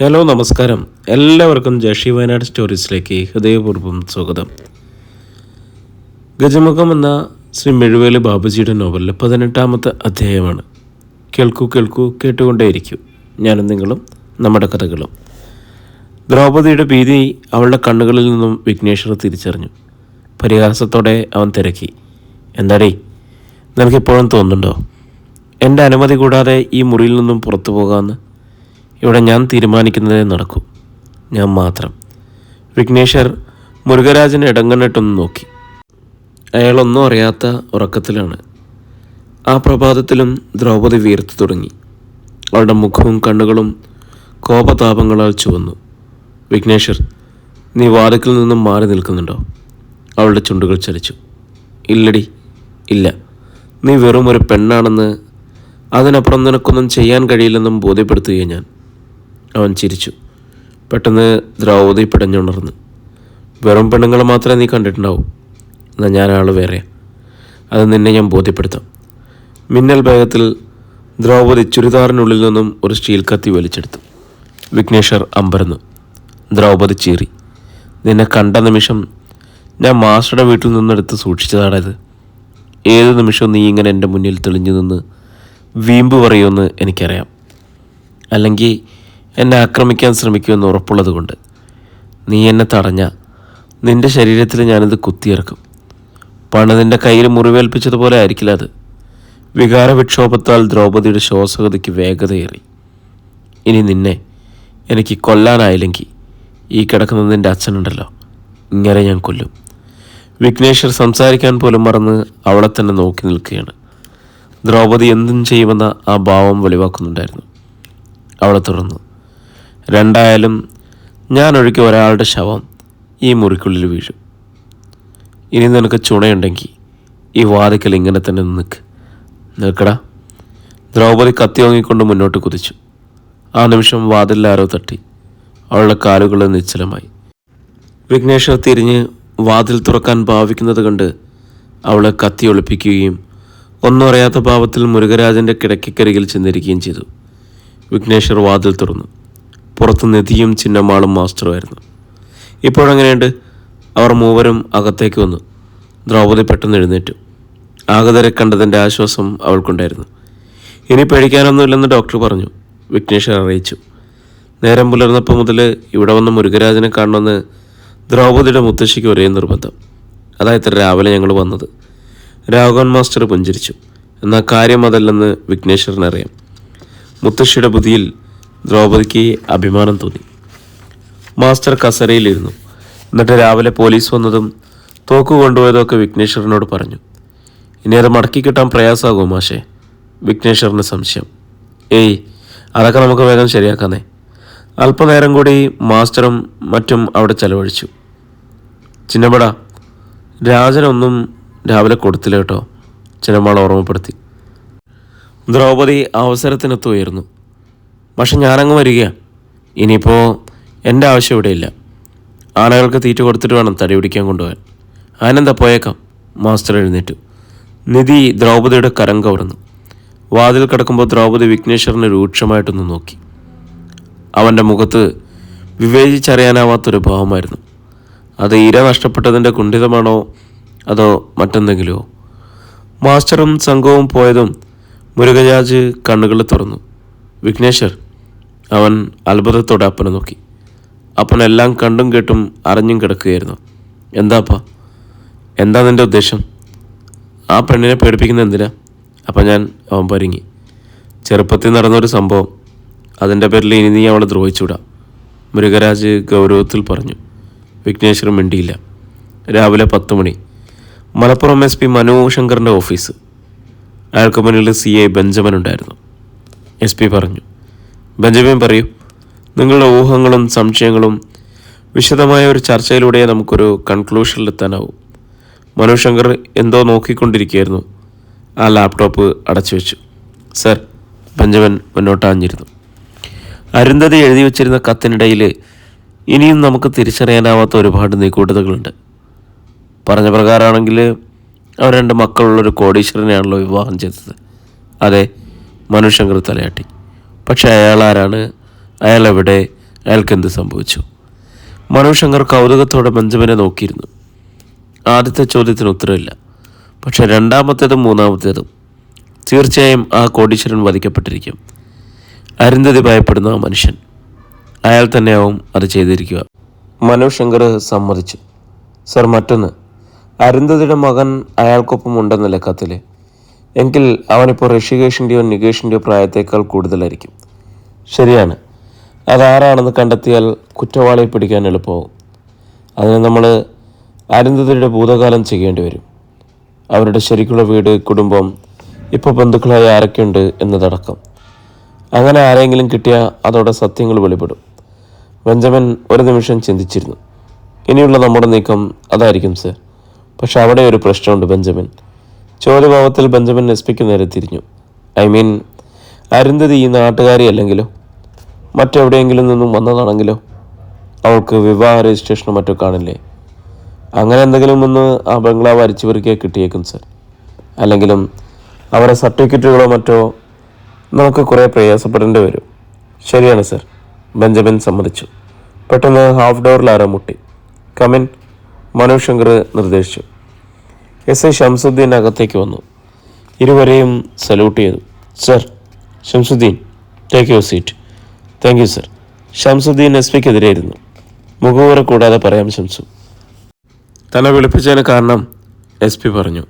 Hello നമസ്കാരം. എല്ലാവർക്കും ജഷി വയനാട് സ്റ്റോറീസിലേക്ക് ഹൃദയപൂർവം സ്വാഗതം. ഗജമുഖം എന്ന ശ്രീ മെഴുവേലി ബാബുജിയുടെ നോവലിലെ പതിനെട്ടാമത്തെ അധ്യായമാണ്. കേൾക്കൂ കേൾക്കൂ കേട്ടുകൊണ്ടേയിരിക്കൂ. ഞാനും നിങ്ങളും നമ്മുടെ കഥകളും. ദ്രൗപദിയുടെ ഭീതി അവളുടെ കണ്ണുകളിൽ നിന്നും വിഘ്നേശ്വർ തിരിച്ചറിഞ്ഞു. പരിഹാസത്തോടെ അവൻ തിരക്കി. എന്താടേ നിനക്കിപ്പോഴും തോന്നുന്നുണ്ടോ? എന്റെ അനുമതി കൂടാതെ ഈ മുറിയിൽ നിന്നും പുറത്തു പോകാമെന്ന് ഇവിടെ ഞാൻ തീരുമാനിക്കുന്നതേ നടക്കൂ. ഞാൻ മാത്രം. വിഘ്നേശ്വർ മുരുകരാജനെ ഇടങ്ങണ്ണിട്ടൊന്ന് നോക്കി. അയാളൊന്നും അറിയാത്ത ഉറക്കത്തിലാണ്. ആ പ്രഭാതത്തിലും ദ്രൗപദി വീർത്തു തുടങ്ങി. അവളുടെ മുഖവും കണ്ണുകളും കോപതാപങ്ങളാൽ ചുവന്നു. വിഘ്നേശ്വർ നീ വാതിക്കിൽ നിന്നും മാറി നിൽക്കുന്നുണ്ടോ? അവളുടെ ചുണ്ടുകൾ ചലിച്ചു. ഇല്ലടി ഇല്ല. നീ വെറും ഒരു പെണ്ണാണെന്ന് അതിനപ്പുറം നിനക്കൊന്നും ചെയ്യാൻ കഴിയില്ലെന്നും ബോധ്യപ്പെടുത്തുകയും ഞാൻ. അവൻ ചിരിച്ചു. പെട്ടെന്ന് ദ്രൗപതി പിടഞ്ഞുണർന്നു. വെറും പെണ്ണുങ്ങളെ മാത്രമേ നീ കണ്ടിട്ടുണ്ടാവൂ. എന്നാൽ ഞാൻ ആൾ വേറെ. അത് നിന്നെ ഞാൻ ബോധ്യപ്പെടുത്താം. മിന്നൽ വേഗത്തിൽ ദ്രൗപതി ചുരിദാറിനുള്ളിൽ നിന്നും ഒരു സ്റ്റീൽ കത്തി വലിച്ചെടുത്തു. വിഘ്നേശ്വർ അമ്പരന്നു. ദ്രൗപതി ചീറി. നിന്നെ കണ്ട നിമിഷം ഞാൻ മാസ്റ്ററുടെ വീട്ടിൽ നിന്നെടുത്ത് സൂക്ഷിച്ചതാണത്. ഏത് നിമിഷവും നീ ഇങ്ങനെ എന്റെ മുന്നിൽ തെളിഞ്ഞു നിന്ന് വീമ്പ് പറയുമെന്ന് എനിക്കറിയാം. അല്ലെങ്കിൽ എന്നെ ആക്രമിക്കാൻ ശ്രമിക്കുമെന്ന് ഉറപ്പുള്ളത് കൊണ്ട് നീ എന്നെ തടഞ്ഞ നിന്റെ ശരീരത്തിൽ ഞാനിത് കുത്തിയിറക്കും. പണതിന്റെ കയ്യിൽ മുറിവേൽപ്പിച്ചതുപോലെ ആയിരിക്കില്ല അത്. വികാര വിക്ഷോഭത്താൽ ദ്രൗപദിയുടെ ശ്വാസഗതിക്ക് വേഗതയേറി. ഇനി നിന്നെ എനിക്ക് കൊല്ലാനായില്ലെങ്കിൽ ഈ കിടക്കുന്ന നിന്റെ അച്ഛനുണ്ടല്ലോ. ഇങ്ങനെ ഞാൻ കൊല്ലും. വിഘ്നേശ്വർ സംസാരിക്കാൻ പോലും മറന്ന് അവളെ തന്നെ നോക്കി നിൽക്കുകയാണ്. ദ്രൗപദി എന്തും ചെയ്യുമെന്ന ആ ഭാവം വെളിവാക്കുന്നുണ്ടായിരുന്നു. അവളെ തുറന്നു. രണ്ടായാലും ഞാൻ ഒഴുക്കി ഒരാളുടെ ശവം ഈ മുറിക്കുള്ളിൽ വീഴും. ഇനി നിനക്ക് ചുണയുണ്ടെങ്കിൽ ഈ വാതിക്കൽ ഇങ്ങനെ തന്നെ നിൽക്ക് നിൽക്കടാ. ദ്രൗപദി കത്തി വാങ്ങിക്കൊണ്ട് മുന്നോട്ട് കുതിച്ചു. ആ നിമിഷം വാതിലിൽ ആരോ തട്ടി. അവളുടെ കാലുകൾ നിശ്ചലമായി. വിഘ്നേശ്വർ തിരിഞ്ഞ് വാതിൽ തുറക്കാൻ ഭാവിക്കുന്നത് കണ്ട് അവളെ കത്തി ഒളിപ്പിക്കുകയും ഒന്നും അറിയാത്ത ഭാവത്തിൽ മുരുകരാജന്റെ കിടക്കക്കരികിൽ ചെന്നിരിക്കുകയും ചെയ്തു. വിഘ്നേശ്വർ വാതിൽ തുറന്നു. പുറത്ത് നിധിയും ചിന്നമാളും മാസ്റ്ററുമായിരുന്നു. ഇപ്പോഴെങ്ങനെയുണ്ട് അവർ മൂവരും അകത്തേക്ക് വന്നു. ദ്രൗപദി പെട്ടെന്ന് എഴുന്നേറ്റു. ആഗതരെ കണ്ടതിന്റെ ആശ്വാസം അവൾക്കുണ്ടായിരുന്നു. ഇനി പേടിക്കാനൊന്നുമില്ലെന്ന് ഡോക്ടർ പറഞ്ഞു. വിഘ്നേശ്വർ അറിയിച്ചു. നേരം പുലർന്നപ്പോൾ മുതൽ ഇവിടെ വന്ന മുരുകരാജനെ കാണണമെന്ന് ദ്രൗപദിയുടെ മുത്തശ്ശിക്ക് ഒരേ നിർബന്ധം. അതാ ഇത്ര രാവിലെ ഞങ്ങൾ വന്നത്. രാഘവൻ മാസ്റ്റർ പുഞ്ചിരിച്ചു. എന്നാൽ കാര്യം അതല്ലെന്ന് വിഘ്നേശ്വരനറിയാം. മുത്തശ്ശിയുടെ ബുദ്ധിയിൽ ദ്രൗപദിക്ക് അഭിമാനം തോന്നി. മാസ്റ്റർ കസരയിലിരുന്നു. എന്നിട്ട് രാവിലെ പോലീസ് വന്നതും തോക്ക് കൊണ്ടുപോയതൊക്കെ വിഘ്നേശ്വരനോട് പറഞ്ഞു. ഇനി അത് മടക്കി കിട്ടാൻ പ്രയാസമാകുമോ മാഷേ? വിഘ്നേശ്വറിന് സംശയം. ഏയ് അതൊക്കെ നമുക്ക് വേഗം ശരിയാക്കാന്നേ. അല്പനേരം കൂടി മാസ്റ്ററും മറ്റും അവിടെ ചെലവഴിച്ചു. ചിന്നപ്പട രാജനൊന്നും രാവിലെ കൊടുത്തില്ല കേട്ടോ ചിന്നമ്മാൾ ഓർമ്മപ്പെടുത്തി. ദ്രൗപദി അവസരത്തിനൊത്ത് ഉയർന്നു പക്ഷെ ഞാനങ്ങ് വരിക ഇനിയിപ്പോൾ എന്റെ ആവശ്യം ഇവിടെയില്ല ആനകൾക്ക് തീറ്റ കൊടുത്തിട്ട് വേണം തടി പിടിക്കാൻ കൊണ്ടുപോകാൻ. ആനന്ദ പോയേക്കാം? മാസ്റ്റർ എഴുന്നേറ്റു. നിധി ദ്രൗപദിയുടെ കരം കവർന്നു. വാതിൽ കിടക്കുമ്പോൾ ദ്രൗപദി വിഘ്നേശ്വരനെ രൂക്ഷമായിട്ടൊന്ന് നോക്കി. അവന്റെ മുഖത്ത് വിവേചിച്ചറിയാനാവാത്തൊരു ഭാവമായിരുന്നു. അത് ഇര നഷ്ടപ്പെട്ടതിന്റെ കുണ്ഠിതമാണോ? അതോ മറ്റെന്തെങ്കിലുമോ? മാസ്റ്ററും സംഘവും പോയതും മുരുകജാജ് കണ്ണുകൾ തുറന്നു. വിഘ്നേശ്വർ അവൻ അത്ഭുതത്തോടെ അപ്പനെ നോക്കി. അപ്പൻ എല്ലാം കണ്ടും കേട്ടും അറിഞ്ഞും കിടക്കുകയായിരുന്നു. എന്താപ്പാ? എന്താ നിന്റെ ഉദ്ദേശം? ആ പെണ്ണിനെ പേടിപ്പിക്കുന്ന എന്തിനാ? അപ്പം ഞാൻ അവൻ പരുങ്ങി. ചെറുപ്പത്തിൽ നടന്നൊരു സംഭവം. അതിന്റെ പേരിൽ ഇനി നീ അവളെ ദ്രോഹിച്ചുവിടാം. മൃഗരാജ് ഗൗരവത്തിൽ പറഞ്ഞു. വിഘ്നേശ്വർ മിണ്ടിയില്ല. രാവിലെ പത്ത് മണി. മലപ്പുറം എസ് പി മനു ശങ്കറിന്റെ ഓഫീസ്. അയാൾക്ക് മുന്നിൽ സി ഐ ബെഞ്ചമൻ ഉണ്ടായിരുന്നു. എസ് പി പറഞ്ഞു. ബെഞ്ചമിൻ പറയൂ നിങ്ങളുടെ ഊഹങ്ങളും സംശയങ്ങളും വിശദമായ ഒരു ചർച്ചയിലൂടെ നമുക്കൊരു കൺക്ലൂഷനിലെത്താനാവും മനു ശങ്കർ എന്തോ നോക്കിക്കൊണ്ടിരിക്കുകയായിരുന്നു. ആ ലാപ്ടോപ്പ് അടച്ചു വെച്ചു. Sir Benjamin മുന്നോട്ടാഞ്ഞിരുന്നു. അരുന്ധതി എഴുതി വച്ചിരുന്ന കത്തിനിടയിൽ ഇനിയും നമുക്ക് തിരിച്ചറിയാനാവാത്ത ഒരുപാട് നീക്കൂട്ടതകളുണ്ട് പറഞ്ഞ പ്രകാരമാണെങ്കിൽ അവർ രണ്ട് മക്കളുള്ളൊരു കോടീശ്വരനെയാണല്ലോ വിവാഹം ചെയ്തത്. അതെ മനുശങ്കർ തലയാട്ടി. പക്ഷെ അയാൾ ആരാണ് അയാൾ എവിടെ അയാൾക്ക് എന്ത് സംഭവിച്ചു? മനു ശങ്കർ കൗതുകത്തോടെ ബെഞ്ചമിനെ നോക്കിയിരുന്നു. ആദ്യത്തെ ചോദ്യത്തിന് ഉത്തരവില്ല. പക്ഷേ രണ്ടാമത്തേതും മൂന്നാമത്തേതും തീർച്ചയായും ആ കോടീശ്വരൻ വധിക്കപ്പെട്ടിരിക്കും. അരുന്ധതി ഭയപ്പെടുന്ന ആ മനുഷ്യൻ. അയാൾ തന്നെയാവും അത് ചെയ്തിരിക്കുക. മനു ശങ്കർ സമ്മതിച്ചു. സർ മറ്റൊന്ന്. അരുന്ധതിയുടെ മകൻ അയാൾക്കൊപ്പം ഉണ്ടെന്നല്ലേ കത്തിൽ എങ്കിൽ അവനിപ്പോൾ ഋഷികേഷിന്റെയോ നികേഷിന്റെയോ പ്രായത്തേക്കാൾ കൂടുതലായിരിക്കും. ശരിയാണ്. അതാരാണെന്ന് കണ്ടെത്തിയാൽ കുറ്റവാളിയെ പിടിക്കാൻ എളുപ്പമാവും. അതിന് നമ്മൾ അരുന്ധതിയുടെ ഭൂതകാലം ചെയ്യേണ്ടി വരും. അവരുടെ ശരിക്കുള്ള വീട് കുടുംബം ഇപ്പോൾ ബന്ധുക്കളായി ആരൊക്കെയുണ്ട് എന്നതടക്കം. അങ്ങനെ ആരെങ്കിലും കിട്ടിയാൽ അതോടെ സത്യങ്ങൾ വെളിപ്പെടും. ബെഞ്ചമിൻ ഒരു നിമിഷം ചിന്തിച്ചിരുന്നു. ഇനിയുള്ള നമ്മുടെ നീക്കം അതായിരിക്കും സർ. പക്ഷെ അവിടെ ഒരു പ്രശ്നമുണ്ട് ബെഞ്ചമിൻ. ചോദ്യഭാവത്തിൽ ബെഞ്ചമിൻ എസ് നേരെ തിരിഞ്ഞു. ഐ മീൻ അരുന്ധതി ഈ നാട്ടുകാരി അല്ലെങ്കിലോ? മറ്റെവിടെയെങ്കിലും നിന്നും വന്നതാണെങ്കിലോ? അവൾക്ക് വിവാഹ രജിസ്ട്രേഷനോ മറ്റോ കാണില്ലേ? അങ്ങനെ എന്തെങ്കിലും ഒന്ന് ആ ബംഗ്ലാവ് അരിച്ചു പെറുക്കിയാൽ കിട്ടിയേക്കും സർ. അല്ലെങ്കിലും അവരുടെ സർട്ടിഫിക്കറ്റുകളോ മറ്റോ നമുക്ക് കുറേ പ്രയാസപ്പെടേണ്ടി വരും. ശരിയാണ് സർ. ബെഞ്ചമിൻ സമ്മതിച്ചു. പെട്ടെന്ന് ഹാഫ് ഡോറിൽ ആരോ മുട്ടി. കമിൻ മനുഷങ്കർ നിർദ്ദേശിച്ചു. എസ് ഐ ഷംസുദ്ദീൻ അകത്തേക്ക് വന്നു. ഇരുവരെയും സല്യൂട്ട് ചെയ്തു. Sir Shamsuddin take your seat thank you sir Shamsuddin S പിക്കെതിരെയായിരുന്നു മുഖവുര കൂടാതെ പറയാം ഷംസു. തന്നെ വിളിപ്പിച്ചതിന് കാരണം എസ് പി പറഞ്ഞു.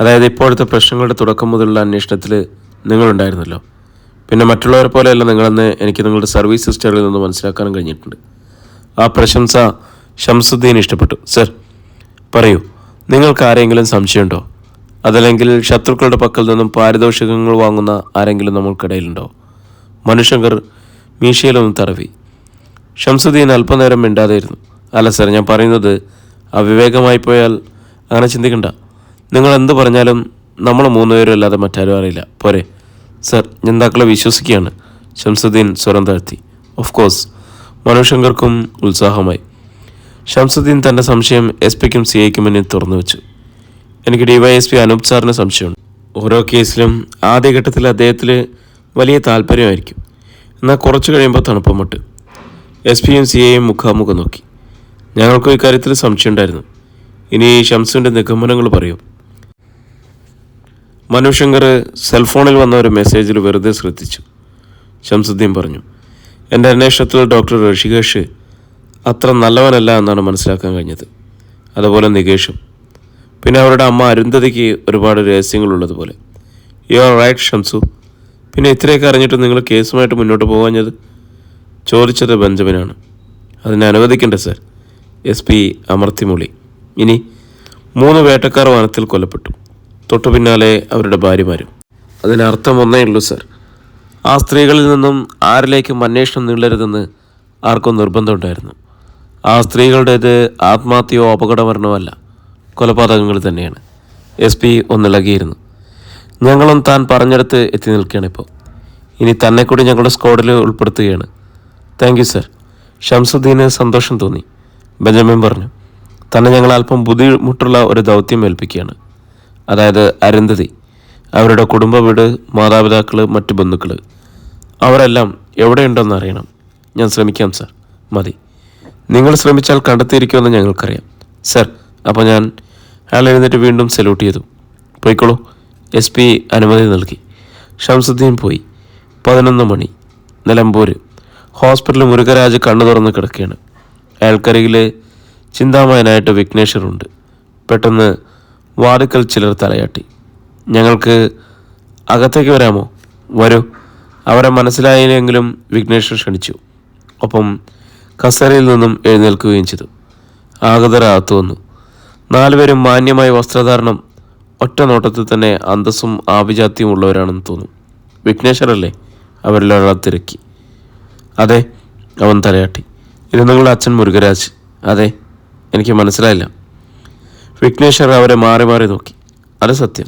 അതായത് ഇപ്പോഴത്തെ പ്രശ്നങ്ങളുടെ തുടക്കം മുതലുള്ള അന്വേഷണത്തിൽ നിങ്ങളുണ്ടായിരുന്നല്ലോ. പിന്നെ മറ്റുള്ളവരെ പോലെയല്ല നിങ്ങളെന്ന് എനിക്ക് നിങ്ങളുടെ സർവീസ് സിസ്റ്ററിൽ നിന്ന് മനസ്സിലാക്കാനും കഴിഞ്ഞിട്ടുണ്ട്. ആ പ്രശംസ ഷംസുദ്ദീൻ ഇഷ്ടപ്പെട്ടു. സർ പറയൂ. നിങ്ങൾക്ക് ആരെങ്കിലും സംശയമുണ്ടോ? അതല്ലെങ്കിൽ ശത്രുക്കളുടെ പക്കൽ നിന്നും പാരിതോഷികങ്ങൾ വാങ്ങുന്ന ആരെങ്കിലും നമ്മൾക്കിടയിലുണ്ടോ? മനുശങ്കർ മീശയിലൊന്ന് തറവി ഷംസുദ്ദീൻ അല്പനേരം മിണ്ടാതെയിരുന്നു അല്ല സർ ഞാൻ പറയുന്നത് അവിവേകമായി പോയാൽ അങ്ങനെ ചിന്തിക്കണ്ട. നിങ്ങൾ എന്ത് പറഞ്ഞാലും നമ്മൾ മൂന്നുപേരും അല്ലാതെ മറ്റാരും അറിയില്ല. പോരെ. സർ ഞാൻ താക്കളെ വിശ്വസിക്കുകയാണ്. ഷംസുദ്ദീൻ സ്വരം താഴ്ത്തി. ഓഫ് കോഴ്സ് മനുശങ്കർക്കും ഉത്സാഹമായി. ഷംസുദ്ദീൻ തന്റെ സംശയം എസ് പിക്കും സി ഐക്കും മുന്നിൽ തുറന്നു വെച്ചു എനിക്ക് ഡിവൈഎസ് പി അനൂപ് സാറിന് സംശയമുണ്ട്. ഓരോ കേസിലും ആദ്യഘട്ടത്തിൽ അദ്ദേഹത്തിൽ വലിയ താല്പര്യമായിരിക്കും. എന്നാൽ കുറച്ച് കഴിയുമ്പോൾ തണുപ്പം മുട്ട്. എസ് പിയും സി ഐയും മുഖാമുഖം നോക്കി. ഞങ്ങൾക്കും ഇക്കാര്യത്തിൽ സംശയമുണ്ടായിരുന്നു. ഇനി ഷംസുവിന്റെ നിഗമനങ്ങൾ പറയും. മനുശങ്കർ സെൽഫോണിൽ വന്ന ഒരു മെസ്സേജിൽ വെറുതെ ശ്രദ്ധിച്ചു. ഷംസുദ്ദീൻ പറഞ്ഞു എന്റെ അന്വേഷണത്തിൽ ഡോക്ടർ ഋഷികേഷ് അത്ര നല്ലവനല്ല എന്നാണ് മനസ്സിലാക്കാൻ കഴിഞ്ഞത്. അതുപോലെ നികേഷും. പിന്നെ അവരുടെ അമ്മ അരുന്ധതിക്ക് ഒരുപാട് രഹസ്യങ്ങളുള്ളതുപോലെ യു ആർ റൈറ്റ് ഷംസു പിന്നെ ഇത്രയൊക്കെ അറിഞ്ഞിട്ട് നിങ്ങൾ കേസുമായിട്ട് മുന്നോട്ട് പോകാഞ്ഞത്? ചോദിച്ചത് ബെഞ്ചമിനാണ്. അതിനെ അനുവദിക്കണ്ടേ സർ എസ് പി അമർത്തിമൊളി ഇനി മൂന്ന് വേട്ടക്കാർ വനത്തിൽ കൊല്ലപ്പെട്ടു. തൊട്ടു പിന്നാലെ അവരുടെ ഭാര്യമാരും. അതിനർത്ഥം ഒന്നേ ഉള്ളൂ സർ ആ സ്ത്രീകളിൽ നിന്നും ആരിലേക്കും അന്വേഷണം നീളരുതെന്ന് ആർക്കും നിർബന്ധമുണ്ടായിരുന്നു. ആ സ്ത്രീകളുടേത് ആത്മഹത്യയോ അപകടമരണമോ അല്ല. കൊലപാതകങ്ങൾ തന്നെയാണ്. എസ് പി ഒന്നിളകിയിരുന്നു. ഞങ്ങളും താൻ പറഞ്ഞെടുത്ത് എത്തി നിൽക്കുകയാണ് ഇപ്പോൾ. ഇനി തന്നെ കൂടി ഞങ്ങളുടെ സ്ക്വാഡിൽ ഉൾപ്പെടുത്തുകയാണ്. Thank you sir. ഷംസുദ്ദീന് സന്തോഷം തോന്നി. ബെഞ്ചമിൻ പറഞ്ഞു തന്നെ ഞങ്ങൾ അല്പം ബുദ്ധിമുട്ടുള്ള ഒരു ദൗത്യം ഏൽപ്പിക്കുകയാണ്. അതായത് അരുന്ധതി അവരുടെ കുടുംബ വീട് മാതാപിതാക്കൾ മറ്റു ബന്ധുക്കൾ അവരെല്ലാം എവിടെയുണ്ടെന്ന് അറിയണം. ഞാൻ ശ്രമിക്കാം സർ. മതി. നിങ്ങൾ ശ്രമിച്ചാൽ കണ്ടെത്തിയിരിക്കുമെന്ന് ഞങ്ങൾക്കറിയാം. സർ അപ്പോൾ ഞാൻ അയാൾ എഴുന്നേറ്റ് വീണ്ടും സല്യൂട്ട് ചെയ്തു. പോയിക്കോളൂ. എസ് പി അനുമതി നൽകി. ഷംസുദ്ദീൻ പോയി. പതിനൊന്ന് മണി. നിലമ്പൂർ ഹോസ്പിറ്റലിൽ മുരുകരാജ് കണ്ണു തുറന്ന് കിടക്കുകയാണ്. അയാൾക്കരികിൽ ചിന്താമയനായിട്ട് വിഘ്നേശ്വറുണ്ട് പെട്ടെന്ന് വാതുക്കൽ ചിലർ തലയാട്ടി. ഞങ്ങൾക്ക് അകത്തേക്ക് വരാമോ? വരൂ. അവരെ മനസ്സിലായില്ലെങ്കിലും വിഘ്നേശ്വർ ക്ഷണിച്ചു. ഒപ്പം കസേരയിൽ നിന്നും എഴുന്നേൽക്കുകയും ചെയ്തു. ആഗതർ അകത്തു വന്നു. നാലുപേരും മാന്യമായ വസ്ത്രധാരണം ഒറ്റ നോട്ടത്തിൽ തന്നെ അന്തസ്സും ആഭിജാത്യവും ഉള്ളവരാണെന്ന് തോന്നും. വിഘ്നേശ്വരല്ലേ? അവരിലൊരാൾ തിരക്കി. അതെ അവൻ തലയാട്ടി. ഇത് നിങ്ങളുടെ അച്ഛൻ മുരുകരാജ്. അതെ എനിക്ക് മനസ്സിലായില്ല. വിഘ്നേശ്വർ അവരെ മാറി മാറി നോക്കി. അത് സത്യം.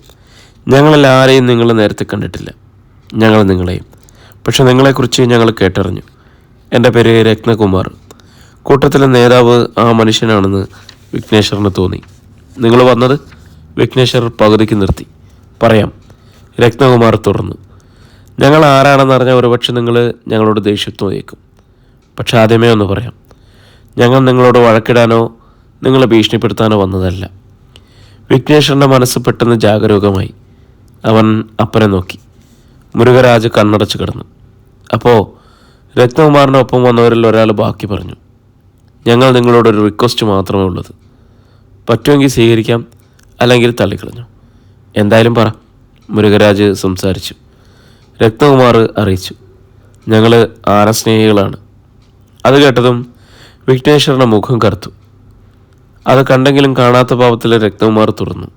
ഞങ്ങളിൽ ആരെയും നിങ്ങൾ നേരത്തെ കണ്ടിട്ടില്ല. ഞങ്ങൾ നിങ്ങളെയും. പക്ഷെ നിങ്ങളെക്കുറിച്ച് ഞങ്ങൾ കേട്ടറിഞ്ഞു. എന്റെ പേര് രത്നകുമാർ. കൂട്ടത്തിലെ നേതാവ് ആ മനുഷ്യനാണെന്ന് വിഘ്നേശ്വറിന് തോന്നി. നിങ്ങൾ വന്നത് വിഘ്നേശ്വർ പകുതിക്ക് നിർത്തി. പറയാം രത്നകുമാർ തുറന്നു. ഞങ്ങൾ ആരാണെന്ന് അറിഞ്ഞ ഒരുപക്ഷെ നിങ്ങൾ ഞങ്ങളോട് ദേഷ്യത്വം തോന്നിയേക്കും. പക്ഷെ ആദ്യമേ ഒന്ന് പറയാം ഞങ്ങൾ നിങ്ങളോട് വഴക്കിടാനോ നിങ്ങളെ ഭീഷണിപ്പെടുത്താനോ വന്നതല്ല. വിഘ്നേശ്വറിന്റെ മനസ്സ് പെട്ടെന്ന് ജാഗരൂകമായി. അവൻ അപ്പനെ നോക്കി. മുരുകരാജ് കണ്ണടച്ച് കിടന്നു. അപ്പോൾ രത്നകുമാറിന്റെ ഒപ്പം വന്നവരിൽ ഒരാൾ ബാക്കി പറഞ്ഞു ഞങ്ങൾ നിങ്ങളോടൊരു റിക്വസ്റ്റ് മാത്രമേ ഉള്ളത്. പറ്റുമെങ്കിൽ സ്വീകരിക്കാം അല്ലെങ്കിൽ തള്ളിക്കളഞ്ഞു. എന്തായാലും പറ മുരുകരാജ് സംസാരിച്ചു. രത്നകുമാർ അറിയിച്ചു ഞങ്ങൾ ആനസ്നേഹികളാണ്. അത് കേട്ടതും വിഘ്നേശ്വരന്റെ മുഖം കറുത്തു. അത് കണ്ടെങ്കിലും കാണാത്ത പാവത്തിൽ രക്തകുമാർ തുറന്നു.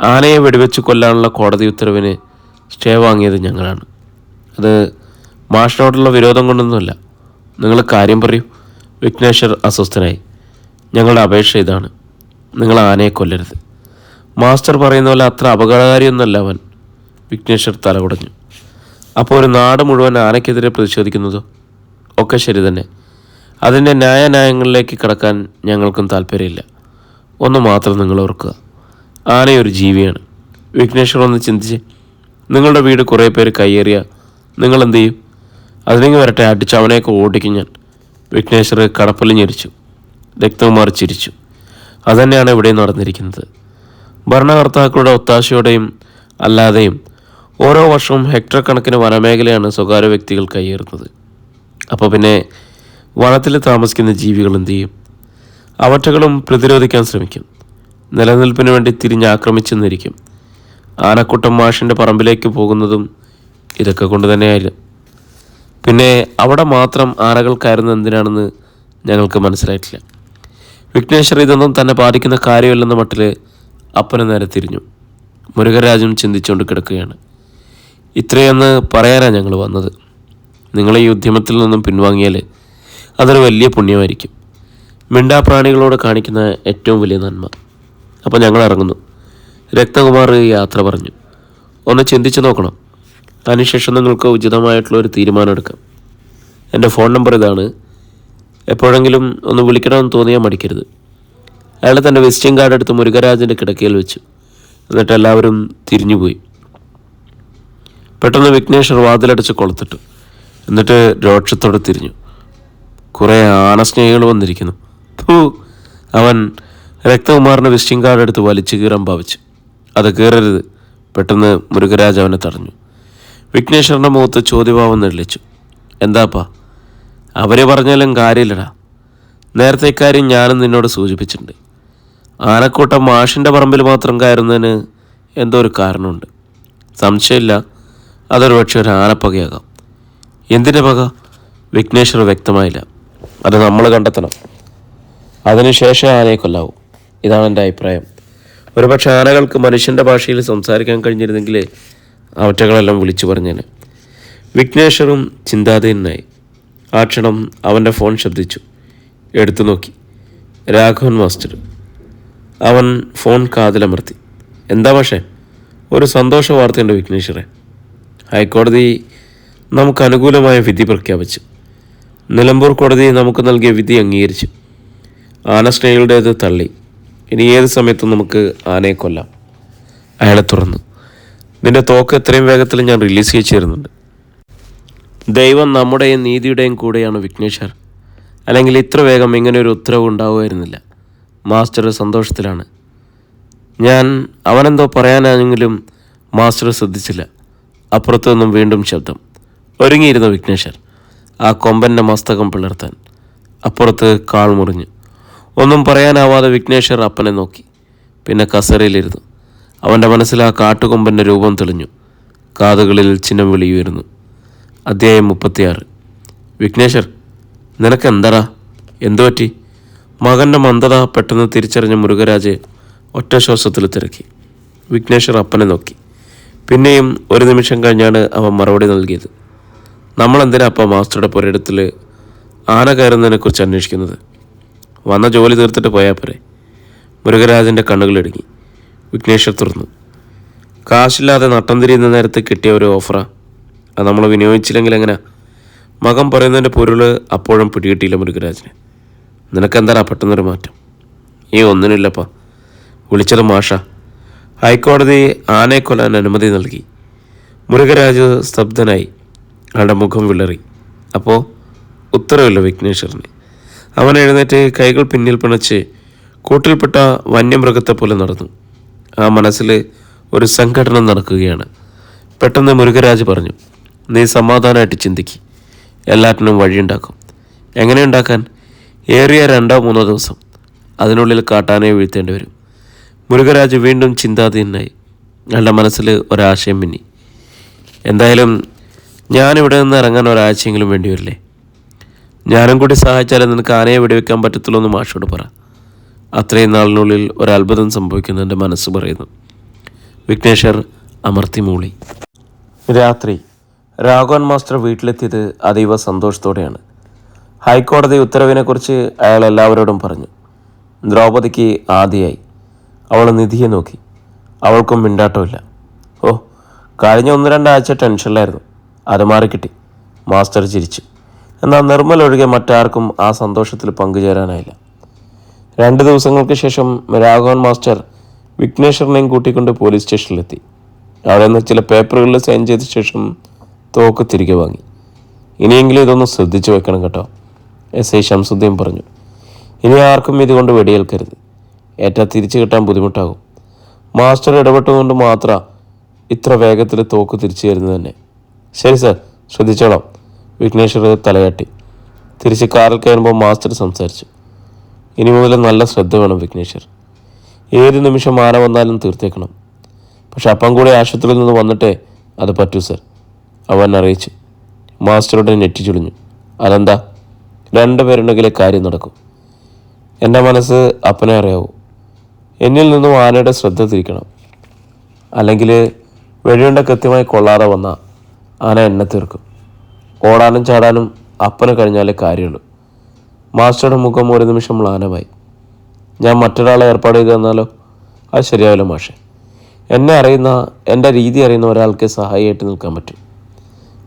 ആനയെ വെടിവെച്ച് കൊല്ലാനുള്ള കോടതി ഉത്തരവിന് സ്റ്റേ വാങ്ങിയത് ഞങ്ങളാണ്. അത് മാഷിനോടുള്ള വിരോധം കൊണ്ടൊന്നുമല്ല. നിങ്ങൾ കാര്യം പറയൂ. വിഘ്നേശ്വർ അസ്വസ്ഥനായി. ഞങ്ങളുടെ അപേക്ഷ ഇതാണ്. നിങ്ങൾ ആനയെ കൊല്ലരുത്. മാസ്റ്റർ പറയുന്ന പോലെ അത്ര അപകടകാരിയൊന്നല്ല അവൻ. വിഘ്നേശ്വർ തലകുടഞ്ഞു. അപ്പോൾ ഒരു നാട് മുഴുവൻ ആനയ്ക്കെതിരെ പ്രതിഷേധിക്കുന്നതോ? ഒക്കെ ശരി തന്നെ. അതിന്റെ ന്യായന്യായങ്ങളിലേക്ക് കടക്കാൻ ഞങ്ങൾക്കും താല്പര്യമില്ല. ഒന്ന് മാത്രം നിങ്ങൾ ഓർക്കുക. ആനയൊരു ജീവിയാണ്. വിഘ്നേശ്വർ ഒന്ന് ചിന്തിച്ച് നിങ്ങളുടെ വീട് കുറേ പേര് കയ്യേറിയ. നിങ്ങൾ എന്ത് ചെയ്യും? അതിനെങ്കിൽ വരട്ടെ അടിച്ച് അവനെയൊക്കെ ഓടിക്കും ഞാൻ. വിഘ്നേശ്വർ കടപ്പൽ ഞെരിച്ചു. രക്തകുമാർ ചിരിച്ചു. അതുതന്നെയാണ് ഇവിടെ നടന്നിരിക്കുന്നത്. ഭരണകർത്താക്കളുടെ ഒത്താശയോടെയും അല്ലാതെയും ഓരോ വർഷവും ഹെക്ടർ കണക്കിന് വനമേഖലയാണ് സ്വകാര്യ വ്യക്തികൾ കയ്യേറുന്നത് അപ്പോൾ പിന്നെ വനത്തിൽ താമസിക്കുന്ന ജീവികൾ എന്ത് ചെയ്യും? അവറ്റകളും പ്രതിരോധിക്കാൻ ശ്രമിക്കും. നിലനിൽപ്പിന് വേണ്ടി തിരിഞ്ഞാക്രമിച്ചെന്നിരിക്കും ആനക്കൂട്ടം മാഷിന്റെ പറമ്പിലേക്ക് പോകുന്നതും ഇതൊക്കെ കൊണ്ട് തന്നെയായിരുന്നു. പിന്നെ അവിടെ മാത്രം ആനകൾ കയറുന്നത് എന്തിനാണെന്ന് ഞങ്ങൾക്ക് മനസ്സിലായിട്ടില്ല. വിഘ്നേശ്വർ ഇതൊന്നും തന്നെ ബാധിക്കുന്ന കാര്യമല്ലെന്ന മട്ടിൽ അപ്പനെ നേരെ തിരിഞ്ഞു. മുരുകരാജും ചിന്തിച്ചുകൊണ്ട് കിടക്കുകയാണ്. ഇത്രയെന്ന് പറയാനാണ് ഞങ്ങൾ വന്നത്. നിങ്ങളെ ഈ ഉദ്യമത്തിൽ നിന്നും പിൻവാങ്ങിയാൽ അതൊരു വലിയ പുണ്യമായിരിക്കും. മിണ്ടാപ്രാണികളോട് കാണിക്കുന്ന ഏറ്റവും വലിയ നന്മ. അപ്പോൾ ഞങ്ങൾ ഇറങ്ങുന്നു. രക്തകുമാർ യാത്ര പറഞ്ഞു. ഒന്ന് ചിന്തിച്ചു നോക്കണം. അതിനുശേഷം നിങ്ങൾക്ക് ഉചിതമായിട്ടുള്ള ഒരു തീരുമാനം എടുക്കാം. എന്റെ ഫോൺ നമ്പർ ഇതാണ്. എപ്പോഴെങ്കിലും ഒന്ന് വിളിക്കണമെന്ന് തോന്നിയാൽ മടിക്കരുത്. അയാൾ തന്റെ വിസിറ്റിംഗ് കാർഡ് എടുത്ത് മുരുകരാജന്റെ കിടക്കയിൽ വെച്ചു. എന്നിട്ട് എല്ലാവരും തിരിഞ്ഞുപോയി പെട്ടെന്ന് വിഘ്നേശ്വർ വാതിലടച്ച് കൊളുത്തിട്ടു. എന്നിട്ട് രോക്ഷത്തോടെ തിരിഞ്ഞു. കുറേ ആനസ്നേഹികൾ വന്നിരിക്കുന്നു. ഭൂ അവൻ രക്തകുമാറിന്റെ വിസിറ്റിംഗ് കാർഡ് എടുത്ത് വലിച്ചു കീറാൻ ഭാവിച്ചു. അത് കീറരുത്. പെട്ടെന്ന് മുരുകരാജ് അവനെ തടഞ്ഞു. വിഘ്നേശ്വരന്റെ മുഖത്ത് ചോദ്യഭാവം നിർലിച്ചു എന്താപ്പാ? അവരെ പറഞ്ഞാലും കാര്യമില്ലടാ. നേരത്തെ ഇക്കാര്യം ഞാനും നിന്നോട് സൂചിപ്പിച്ചിട്ടുണ്ട്. ആനക്കൂട്ടം മാഷിന്റെ പറമ്പിൽ മാത്രം കയറുന്നതിന് എന്തോ ഒരു കാരണമുണ്ട്. സംശയമില്ല. അതൊരു പക്ഷേ ഒരു ആനപ്പകയാകാം. എന്തിന്റെ പക? വിഘ്നേശ്വർ വ്യക്തമായില്ല. അത് നമ്മൾ കണ്ടെത്തണം. അതിനുശേഷം ആനയെ കൊല്ലാവൂ. ഇതാണ് എന്റെ അഭിപ്രായം. ഒരുപക്ഷെ ആനകൾക്ക് മനുഷ്യന്റെ ഭാഷയിൽ സംസാരിക്കാൻ കഴിഞ്ഞിരുന്നെങ്കിൽ അവറ്റകളെല്ലാം വിളിച്ചു പറഞ്ഞേനെ. വിഘ്നേശ്വറും ചിന്താധീനായി ആ ക്ഷണം അവന്റെ ഫോൺ ശബ്ദിച്ചു. എടുത്തു നോക്കി. രാഘവൻ മാസ്റ്റർ. അവൻ ഫോൺ കാതിലമർത്തി. എന്താ പക്ഷേ ഒരു സന്തോഷ വാർത്തയുണ്ട് വിഘ്നേശ്വറെ. ഹൈക്കോടതി നമുക്ക് അനുകൂലമായ വിധി പ്രഖ്യാപിച്ചു. നിലമ്പൂർ കോടതി നമുക്ക് നൽകിയ വിധി അംഗീകരിച്ചു. ആനസ്നേഹികളുടേത് തള്ളി. ഇനി ഏത് സമയത്തും നമുക്ക് ആനയെ കൊല്ലാം. അയാളെ തുറന്നു. നിന്റെ തോക്ക് എത്രയും വേഗത്തിൽ ഞാൻ റിലീസ് ചെയ്തു തരുന്നുണ്ട് ദൈവം നമ്മുടെയും നീതിയുടെയും കൂടെയാണ് വിഘ്നേശ്വർ. അല്ലെങ്കിൽ ഇത്ര വേഗം ഇങ്ങനെ ഒരു ഉത്തരവ് ഉണ്ടാവുമായിരുന്നില്ല. മാസ്റ്റർ സന്തോഷത്തിലാണ്. ഞാൻ അവനെന്തോ പറയാനാണെങ്കിലും മാസ്റ്റർ ശ്രദ്ധിച്ചില്ല. അപ്പുറത്തു നിന്നും വീണ്ടും ശബ്ദം. ഒരുങ്ങിയിരുന്ന വിഘ്നേശ്വർ. ആ കൊമ്പന്റെ മസ്തകം പിളർത്താൻ. അപ്പുറത്ത് കാൾ മുറിഞ്ഞു. ഒന്നും പറയാനാവാതെ വിഘ്നേശ്വർ അപ്പനെ നോക്കി. പിന്നെ കസേരയിലിരുന്നു. അവന്റെ മനസ്സിൽ ആ കാട്ടുകൊമ്പന്റെ രൂപം തെളിഞ്ഞു. കാതുകളിൽ ചിഹ്നം വിളിയുയരുന്നു. അധ്യായം മുപ്പത്തിയാറ്. വിഘ്നേശ്വർ നിനക്ക് എന്താടാ എന്തു പറ്റി? മകന്റെ മന്ദത പെട്ടെന്ന് തിരിച്ചറിഞ്ഞ മുരുകരാജ് ഒറ്റ ശ്വാസത്തിൽ തിരക്കി. വിഘ്നേശ്വർ അപ്പനെ നോക്കി. പിന്നെയും ഒരു നിമിഷം കഴിഞ്ഞാണ് അവൻ മറുപടി നൽകിയത്. നമ്മളെന്തിനാ അപ്പം മാസ്റ്ററുടെ പുരയിടത്തിൽ ആന കയറുന്നതിനെക്കുറിച്ച് അന്വേഷിക്കുന്നത്? വന്ന ജോലി തീർത്തിട്ട് പോയാൽ പോരെ. മുരുകരാജന്റെ കണ്ണുകളിടുങ്ങി വിഘ്നേശ്വർ തുറന്നു കാശില്ലാതെ നട്ടം തിരിയുന്ന നേരത്ത് കിട്ടിയ ഒരു ഓഫറാണ് അത് നമ്മൾ വിനിയോഗിച്ചില്ലെങ്കിൽ എങ്ങനെ? മകം പറയുന്നതിന്റെ പൊരുൾ അപ്പോഴും പിടികിട്ടിയില്ല മുരുകരാജന്. നിനക്കെന്താടാ പെട്ടെന്നൊരു മാറ്റം? ഈ ഒന്നിനില്ലപ്പാ. വിളിച്ചത് മാഷ. ഹൈക്കോടതി ആനയെ കൊല്ലാൻ അനുമതി നൽകി. മുരുകരാജ് സ്തബ്ധനായി. അയാളുടെ മുഖം വിളറി. അപ്പോൾ ഉത്തരവില്ല വിഘ്നേശ്വറിന് അവൻ എഴുന്നേറ്റ് കൈകൾ പിന്നിൽ പിണച്ച് കൂട്ടിൽപ്പെട്ട വന്യമൃഗത്തെ പോലെ നടന്നു. ആ മനസ്സിൽ ഒരു സംഘടന നടക്കുകയാണ്. പെട്ടെന്ന് മുരുകരാജ് പറഞ്ഞു നീ സമാധാനമായിട്ട് ചിന്തിക്ക്. എല്ലാറ്റിനും വഴിയുണ്ടാക്കും. എങ്ങനെ ഉണ്ടാക്കാൻ? ഏറിയ രണ്ടോ മൂന്നോ ദിവസം. അതിനുള്ളിൽ കാട്ടാനെ വീഴ്ത്തേണ്ടി വരും. മുരുകരാജ് വീണ്ടും ചിന്താധീനായി അയാളുടെ മനസ്സിൽ ഒരാശയം മിന്നി. എന്തായാലും ഞാനിവിടെ നിന്ന് ഇറങ്ങാൻ ഒരാഴ്ചയെങ്കിലും വേണ്ടി വരില്ലേ? ഞാനും കൂടി സഹായിച്ചാലേ നിനക്ക് ആനയെ വെടിവെക്കാൻ പറ്റത്തുള്ളൂ എന്ന് മാഷോട് പറ. അത്രയും നാളിനുള്ളിൽ ഒരത്ഭുതം സംഭവിക്കുന്ന എന്റെ മനസ്സ് പറയുന്നു. വിഘ്നേശ്വർ അമർത്തി മൂളി രാത്രി. രാഘവൻ മാസ്റ്റർ വീട്ടിലെത്തിയത് അതീവ സന്തോഷത്തോടെയാണ്. ഹൈക്കോടതി ഉത്തരവിനെക്കുറിച്ച് അയാൾ എല്ലാവരോടും പറഞ്ഞു. ദ്രൗപദിക്ക് ആദ്യമായി അവൾ നിധിയെ നോക്കി. അവൾക്കും മിണ്ടാട്ടമില്ല. ഓ കഴിഞ്ഞ ഒന്ന് രണ്ടാഴ്ച ടെൻഷനിലായിരുന്നു. അത് മാറിക്കിട്ടി. മാസ്റ്റർ ചിരിച്ചു. എന്നാൽ നിർമ്മൽ ഒഴികെ മറ്റാർക്കും ആ സന്തോഷത്തിൽ പങ്കുചേരാനായില്ല. രണ്ട് ദിവസങ്ങൾക്ക് ശേഷം രാഘവൻ മാസ്റ്റർ വിഘ്നേശ്വരനെയും കൂട്ടിക്കൊണ്ട് പോലീസ് സ്റ്റേഷനിലെത്തി. അവിടെ നിന്ന് ചില പേപ്പറുകളിൽ സൈൻ ചെയ്ത ശേഷം തോക്ക് തിരികെ വാങ്ങി. ഇനിയെങ്കിലും ഇതൊന്ന് ശ്രദ്ധിച്ചു വെക്കണം കേട്ടോ എസ് ഐ ഷംസുദ്ദീൻ പറഞ്ഞു. ഇനി ആർക്കും ഇതുകൊണ്ട് വെടിയേൽക്കരുത്. ഏറ്റാ തിരിച്ചു കിട്ടാൻ ബുദ്ധിമുട്ടാകും. മാസ്റ്റർ ഇടപെട്ടുകൊണ്ട് മാത്രം ഇത്ര വേഗത്തിൽ തോക്ക് തിരിച്ചു തരുന്നത് തന്നെ. ശരി സർ ശ്രദ്ധിച്ചോളാം. വിഘ്നേശ്വർ തലയാട്ടി. തിരിച്ച് കാറിൽ കയറുമ്പോൾ മാസ്റ്റർ സംസാരിച്ചു. ഇനി മുതൽ നല്ല ശ്രദ്ധ വേണം വിഘ്നേശ്വർ. ഏത് നിമിഷം ആന വന്നാലും തീർത്തേക്കണം. പക്ഷെ അപ്പം കൂടെ ആശുപത്രിയിൽ നിന്ന് വന്നിട്ടേ അത് പറ്റൂ സർ. അവൻ അറിയിച്ചു. മാസ്റ്ററുടെ നെറ്റി ചുളിഞ്ഞു അതെന്താ? രണ്ടുപേരുണ്ടെങ്കിലേ കാര്യം നടക്കും. എന്റെ മനസ്സ് അപ്പനെ അറിയാവൂ. എന്നിൽ നിന്നും ആനയുടെ ശ്രദ്ധ തിരിക്കണം. അല്ലെങ്കിൽ വെടിയുണ്ട കൃത്യമായി കൊള്ളാതെ വന്ന ആന എന്നെ തീർക്കും. ഓടാനും ചാടാനും അപ്പന് കഴിഞ്ഞാലേ കാര്യമുള്ളൂ. മാസ്റ്ററുടെ മുഖം ഒരു നിമിഷം മ്ലാനമായി. ഞാൻ മറ്റൊരാളെ ഏർപ്പാട് ചെയ്ത് തന്നാലോ? അത് ശരിയാവില്ല മാഷെ. എന്നെ അറിയുന്ന എന്റെ രീതി അറിയുന്ന ഒരാൾക്ക് സഹായിയായിട്ട് നിൽക്കാൻ പറ്റും.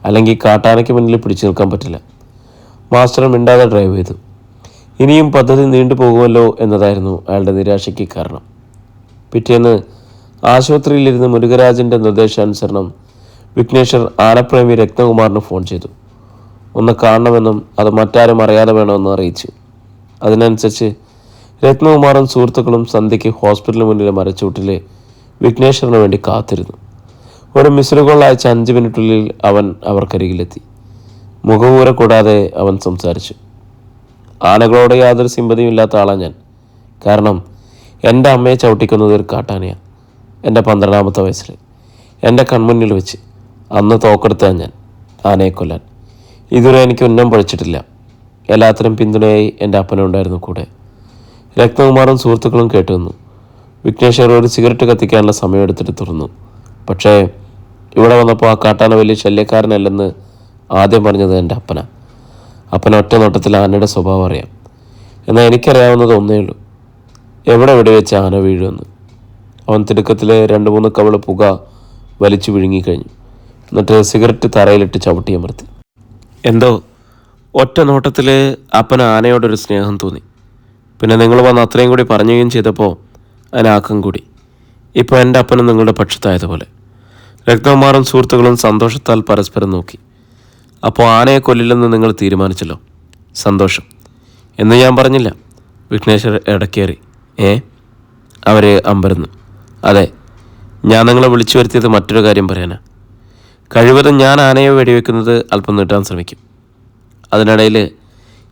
അല്ലെങ്കിൽ കാട്ടാനയ്ക്ക് മുന്നിൽ പിടിച്ചു നിൽക്കാൻ പറ്റില്ല. മാസ്റ്റർ മിണ്ടാതെ ഡ്രൈവ് ചെയ്തു. ഇനിയും പദ്ധതി നീണ്ടു പോകുമല്ലോ എന്നതായിരുന്നു അയാളുടെ നിരാശയ്ക്ക് കാരണം. പിറ്റേന്ന് ആശുപത്രിയിലിരുന്ന് മുരുകരാജന്റെ നിർദ്ദേശാനുസരണം വിഘ്നേശ്വർ ആനപ്രേമി രത്നകുമാറിന് ഫോൺ ചെയ്തു. ഒന്ന് കാണണമെന്നും അത് മറ്റാരും അറിയാതെ വേണമെന്നും അറിയിച്ചു. അതിനനുസരിച്ച് രത്നകുമാറും സുഹൃത്തുക്കളും സന്ധ്യയ്ക്ക് ഹോസ്പിറ്റലിന് മുന്നിലെ മരച്ചൂട്ടിലെ വിഘ്നേശ്വറിന് വേണ്ടി കാത്തിരുന്നു. ഒരു മിസ്ലുകൾ അയച്ച അഞ്ച് മിനിറ്റുള്ളിൽ അവൻ അവർക്കരികിലെത്തി. മുഖപൂര കൂടാതെ അവൻ സംസാരിച്ചു. ആനകളോട് യാതൊരു സിമ്പതിയും ഇല്ലാത്ത ആളാണ് ഞാൻ. കാരണം എന്റെ അമ്മയെ ചവിട്ടിക്കുന്നത് ഒരു കാട്ടാനയാണ് എന്റെ പന്ത്രണ്ടാമത്തെ വയസ്സിൽ എന്റെ കൺമുന്നിൽ വെച്ച് അന്ന് തോക്കെടുത്താണ് ഞാൻ. ആനയെ കൊല്ലാൻ. ഇതുവരെ എനിക്ക് ഒന്നും പഠിച്ചിട്ടില്ല. എല്ലാത്തരം പിന്തുണയായി എന്റെ അപ്പനുണ്ടായിരുന്നു കൂടെ. രക്തകുമാറും സുഹൃത്തുക്കളും കേട്ടു നിന്നു വിഘ്നേശ്വർ ഒരു സിഗരറ്റ് കത്തിക്കാനുള്ള സമയമെടുത്തിട്ട് തുറന്നു. പക്ഷേ ഇവിടെ വന്നപ്പോൾ ആ കാട്ടാന വലിയ ശല്യക്കാരനല്ലെന്ന് ആദ്യം പറഞ്ഞത് എന്റെ അപ്പന. അപ്പന ഒറ്റ നോട്ടത്തിൽ ആനയുടെ സ്വഭാവം അറിയാം. എന്നാൽ എനിക്കറിയാവുന്നത് ഒന്നേ ഉള്ളൂ. എവിടെ വെടിവെച്ച് ആന വീഴുമെന്ന്. അവൻ തിടുക്കത്തിൽ രണ്ട് മൂന്ന് കവൾ പുക വലിച്ചു വിഴുങ്ങിക്കഴിഞ്ഞു എന്നിട്ട് സിഗരറ്റ് തറയിലിട്ട് ചവിട്ടിയമർത്തി എന്തോ ഒറ്റ നോട്ടത്തിൽ അപ്പന് ആനയോടൊരു സ്നേഹം തോന്നി. പിന്നെ നിങ്ങൾ വന്ന് അത്രയും കൂടി പറയുകയും ചെയ്തപ്പോൾ അതിനാക്കം കൂടി. ഇപ്പോൾ എന്റെ അപ്പനും നിങ്ങളുടെ പക്ഷത്തായതുപോലെ. രക്തകുമാറും സുഹൃത്തുക്കളും സന്തോഷത്താൽ പരസ്പരം നോക്കി. അപ്പോൾ ആനയെ കൊല്ലില്ലെന്ന് നിങ്ങൾ തീരുമാനിച്ചല്ലോ? സന്തോഷം. എന്ന് ഞാൻ പറഞ്ഞില്ല. വിഘ്നേശ്വർ ഇടക്കേറി. ഏ? അവരെ അമ്പരന്നു. അതെ. ഞാൻ നിങ്ങളെ വിളിച്ചു വരുത്തിയത് മറ്റൊരു കാര്യം പറയാനാ. കഴിവതും ഞാൻ ആനയെ വെടിവെക്കുന്നത് അല്പം നീട്ടാൻ ശ്രമിക്കും. അതിനിടയിൽ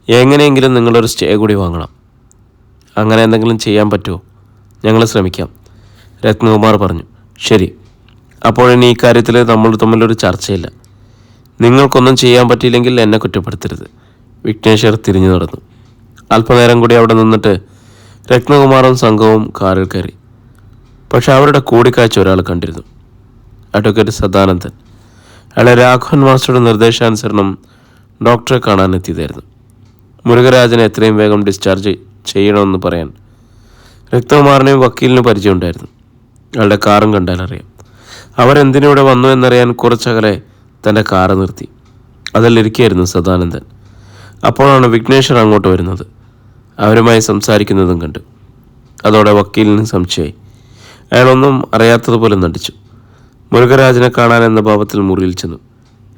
എങ്ങനെയെങ്കിലും നിങ്ങളൊരു സ്റ്റേ കൂടി വാങ്ങണം. അങ്ങനെ എന്തെങ്കിലും ചെയ്യാൻ പറ്റുമോ ഞങ്ങൾ ശ്രമിക്കാം. രത്നകുമാർ പറഞ്ഞു. ശരി. അപ്പോഴിനി ഈ കാര്യത്തിൽ നമ്മൾ തമ്മിലൊരു ചർച്ചയില്ല. നിങ്ങൾക്കൊന്നും ചെയ്യാൻ പറ്റിയില്ലെങ്കിൽ എന്നെ കുറ്റപ്പെടുത്തരുത്. വിഘ്നേശ്വർ തിരിഞ്ഞു നടന്നു. അല്പനേരം കൂടി അവിടെ നിന്നിട്ട് രത്നകുമാറും സംഘവും കാറിൽ കയറി. പക്ഷെ അവരുടെ കൂടിക്കാഴ്ച ഒരാൾ കണ്ടിരുന്നു. അഡ്വക്കേറ്റ് സദാനന്ദൻ. അയാളെ രാഘവൻ മാസ്റ്ററുടെ നിർദ്ദേശാനുസരണം ഡോക്ടറെ കാണാൻ എത്തിയതായിരുന്നു മുരുകരാജനെ എത്രയും വേഗം ഡിസ്ചാർജ് ചെയ്യണമെന്ന് പറയാൻ രക്തകുമാറിനെയും വക്കീലിനും പരിചയമുണ്ടായിരുന്നു. അയാളുടെ കാറും കണ്ടാൽ അറിയാം. അവരെന്തിനിവിടെ വന്നു എന്നറിയാൻ കുറച്ചകലെ തന്റെ കാറ് നിർത്തി. അതിലിരിക്കുകയായിരുന്നു സദാനന്ദൻ. അപ്പോഴാണ് വിഘ്നേശ്വർ അങ്ങോട്ട് വരുന്നത്. അവരുമായി സംസാരിക്കുന്നതും കണ്ടു. അതോടെ വക്കീലിന് സംശയമായി. അയാളൊന്നും അറിയാത്തതുപോലെ നടിച്ചു. മുരുകരാജനെ കാണാൻ എന്ന ഭാവത്തിൽ മുറിയിൽ ചെന്നു.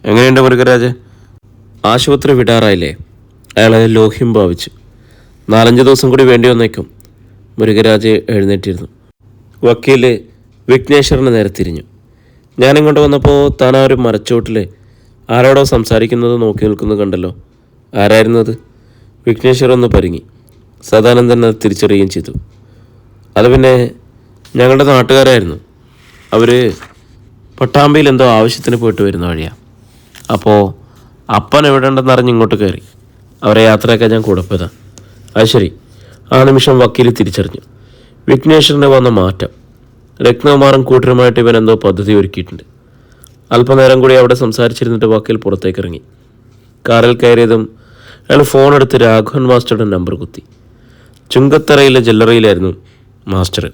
എങ്ങനെയുണ്ട് മുരുകരാജ്? ആശുപത്രി വിടാറായില്ലേ. അയാൾ ലോഹ്യം ഭാവിച്ചു നാലഞ്ച് ദിവസം കൂടി വേണ്ടി വന്നേക്കും. മുരുകരാജ് എഴുന്നേറ്റിരുന്നു. വക്കീൽ വിഘ്നേശ്വറിനെ നേരെ തിരിഞ്ഞു. ഞാനിങ്ങോട്ട് വന്നപ്പോൾ താൻ ആ ഒരു മരച്ചോട്ടിൽ ആരോടോ സംസാരിക്കുന്നത് നോക്കി നിൽക്കുന്നത് കണ്ടല്ലോ. ആരായിരുന്നു അത്? വിഘ്നേശ്വർ ഒന്ന് പരുങ്ങി. സദാനന്ദൻ അത് തിരിച്ചറിയുകയും ചെയ്തു. അത് പിന്നെ ഞങ്ങളുടെ നാട്ടുകാരായിരുന്നു. അവർ പട്ടാമ്പിയിൽ എന്തോ ആവശ്യത്തിന് പോയിട്ട് വരുന്ന വഴിയാണ് അപ്പോൾ അപ്പൻ എവിടെ ഉണ്ടെന്ന് അറിഞ്ഞ് ഇങ്ങോട്ട് കയറി. അവരെ യാത്രയൊക്കെ ഞാൻ കൂടെ പോയതാ. അത് ശരി. ആ നിമിഷം വക്കീൽ തിരിച്ചറിഞ്ഞു. വിഘ്നേശ്വരന്റെ വന്ന മാറ്റം. രത്നകുമാറും കൂട്ടരുമായിട്ട് ഇവൻ എന്തോ പദ്ധതി ഒരുക്കിയിട്ടുണ്ട്. അല്പനേരം കൂടി അവിടെ സംസാരിച്ചിരുന്നിട്ട് വക്കീൽ പുറത്തേക്ക് ഇറങ്ങി കാറിൽ കയറിയതും അയാൾ ഫോൺ എടുത്ത് രാഘവൻ മാസ്റ്ററുടെ നമ്പർ കുത്തി. ചുങ്കത്തറയിലെ ജ്വല്ലറിയിലായിരുന്നു മാസ്റ്റർ.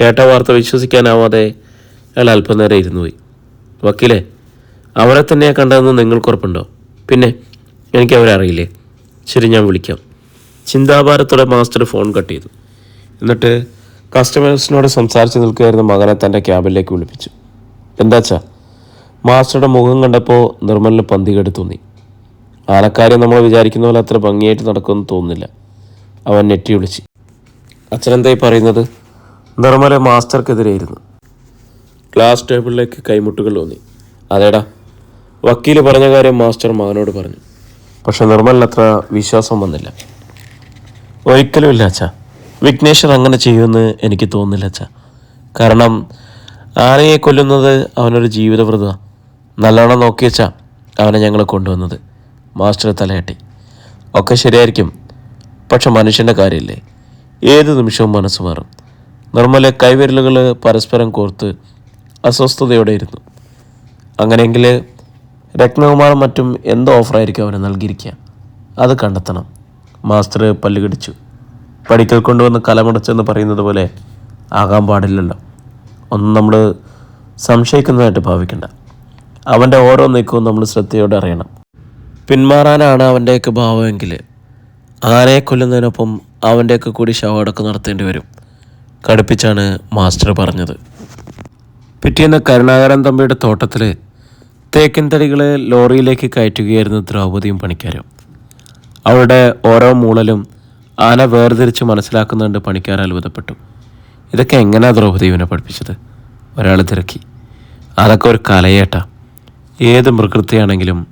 കേട്ട വാർത്ത വിശ്വസിക്കാനാവാതെ അയാൾ അല്പനേരം ഇരുന്നു പോയി. വക്കീലേ അവരെ തന്നെയാണ് കണ്ടതെന്ന് നിങ്ങൾക്ക് ഉറപ്പുണ്ടോ? പിന്നെ എനിക്ക് അവരെ അറിയില്ലേ. ശരി ഞാൻ വിളിക്കാം. ചിന്താഭാരത്തോടെ മാസ്റ്റർ ഫോൺ കട്ട് ചെയ്തു. എന്നിട്ട് കസ്റ്റമേഴ്സിനോട് സംസാരിച്ച് നിൽക്കുകയായിരുന്ന മകനെ തന്റെ ക്യാബിലേക്ക് വിളിപ്പിച്ചു. എന്താച്ചാ മാസ്റ്ററുടെ മുഖം കണ്ടപ്പോൾ നിർമ്മലിന് പന്തികേട് തോന്നി. ആലക്കാരെ നമ്മൾ വിചാരിക്കുന്ന പോലെ അത്ര ഭംഗിയായിട്ട് നടക്കുമെന്ന് തോന്നുന്നില്ല. അവൻ നെറ്റി വിളിച്ച്. അച്ഛനെന്തായി പറയുന്നത്? നിർമ്മല മാസ്റ്റർക്കെതിരെയായിരുന്നു ക്ലാസ് ടേബിളിലേക്ക് കൈമുട്ടുകൾ തോന്നി. അതേടാ വക്കീൽ പറഞ്ഞ കാര്യം മാസ്റ്റർ മകനോട് പറഞ്ഞു. പക്ഷെ നിർമ്മലിന് അത്ര വിശ്വാസം വന്നില്ല. ഒരിക്കലും ഇല്ല അച്ഛാ. വിഘ്നേശ്വർ അങ്ങനെ ചെയ്യുമെന്ന് എനിക്ക് തോന്നുന്നില്ല അച്ഛ. കാരണം ആനയെ കൊല്ലുന്നത് അവനൊരു ജീവിതവ്രത. നല്ലോണം നോക്കിയച്ച അവനെ ഞങ്ങൾ കൊണ്ടുവന്നത്. മാസ്റ്റർ തലയാട്ടി ഒക്കെ ശരിയായിരിക്കും. പക്ഷെ മനുഷ്യന്റെ കാര്യമില്ലേ? ഏത് നിമിഷവും മനസ്സ് മാറും. നിർമ്മല കൈവിരലുകൾ പരസ്പരം കോർത്ത് അസ്വസ്ഥതയോടെ ഇരുന്നു അങ്ങനെയെങ്കിൽ രത്നകുമാറും മറ്റും എന്ത് ഓഫറായിരിക്കും അവന് നൽകിയിരിക്കുക. അത് കണ്ടെത്തണം. മാസ്റ്റർ പല്ലുകടിച്ചു പഠിക്കൽ കൊണ്ടുവന്ന് കലമുടച്ചെന്ന് പറയുന്നത് പോലെ ആകാൻ പാടില്ലല്ലോ. ഒന്നും നമ്മൾ സംശയിക്കുന്നതായിട്ട് ഭാവിക്കണ്ട. അവന്റെ ഓരോ നീക്കവും നമ്മൾ ശ്രദ്ധയോടെ അറിയണം. പിന്മാറാനാണ് അവന്റെയൊക്കെ ഭാവമെങ്കിൽ ആനയെ കൊല്ലുന്നതിനൊപ്പം അവന്റെയൊക്കെ കൂടി ശവടക്കം നടത്തേണ്ടി വരും. കടുപ്പിച്ചാണ് മാസ്റ്റർ പറഞ്ഞത്. പിറ്റേന്ന് കരുണാകരൻ തമ്പിയുടെ തോട്ടത്തിൽ തേക്കിൻ തടികളെ ലോറിയിലേക്ക് കയറ്റുകയായിരുന്നു ദ്രൗപതിയും പണിക്കാരും. അവളുടെ ഓരോ മൂളലും ആന വേർതിരിച്ച് മനസ്സിലാക്കുന്നുണ്ട് പണിക്കാർ അത്ഭുതപ്പെട്ടു. ഇതൊക്കെ എങ്ങനെയാ ദ്രൗപദി ഇവനെ പഠിപ്പിച്ചത്? ഒരാൾ തിരക്കി. അതൊക്കെ ഒരു കലയേട്ടാ. ഏത് മൃഗൃത്തിയാണെങ്കിലും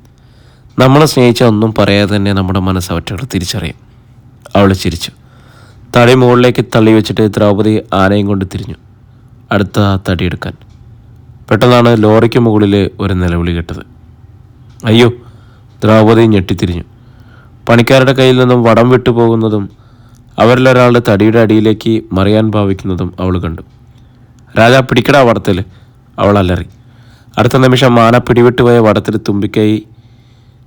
നമ്മളെ സ്നേഹിച്ച ഒന്നും പറയാതെ തന്നെ നമ്മുടെ മനസ്സ് അവറ്റകൾ തിരിച്ചറിയും. അവൾ ചിരിച്ചു. തടി മുകളിലേക്ക് തള്ളി വെച്ചിട്ട് ദ്രൗപദി ആനയും കൊണ്ട് തിരിഞ്ഞു. അടുത്ത തടിയെടുക്കാൻ പെട്ടെന്നാണ് ലോറിക്ക് മുകളിൽ ഒരു നിലവിളി കേട്ടത്. അയ്യോ ദ്രൗപദി ഞെട്ടിത്തിരിഞ്ഞു. പണിക്കാരുടെ കയ്യിൽ നിന്നും വടം വിട്ടു പോകുന്നതും അവരിലൊരാളുടെ തടിയുടെ അടിയിലേക്ക് മറിയാൻ ഭാവിക്കുന്നതും അവൾ കണ്ടു. രാജാ പിടിക്കടാ വടത്തിൽ അവൾ അലറി. അടുത്ത നിമിഷം ആന പിടിവിട്ടുപോയ വടത്തിൽ തുമ്പിക്കൈ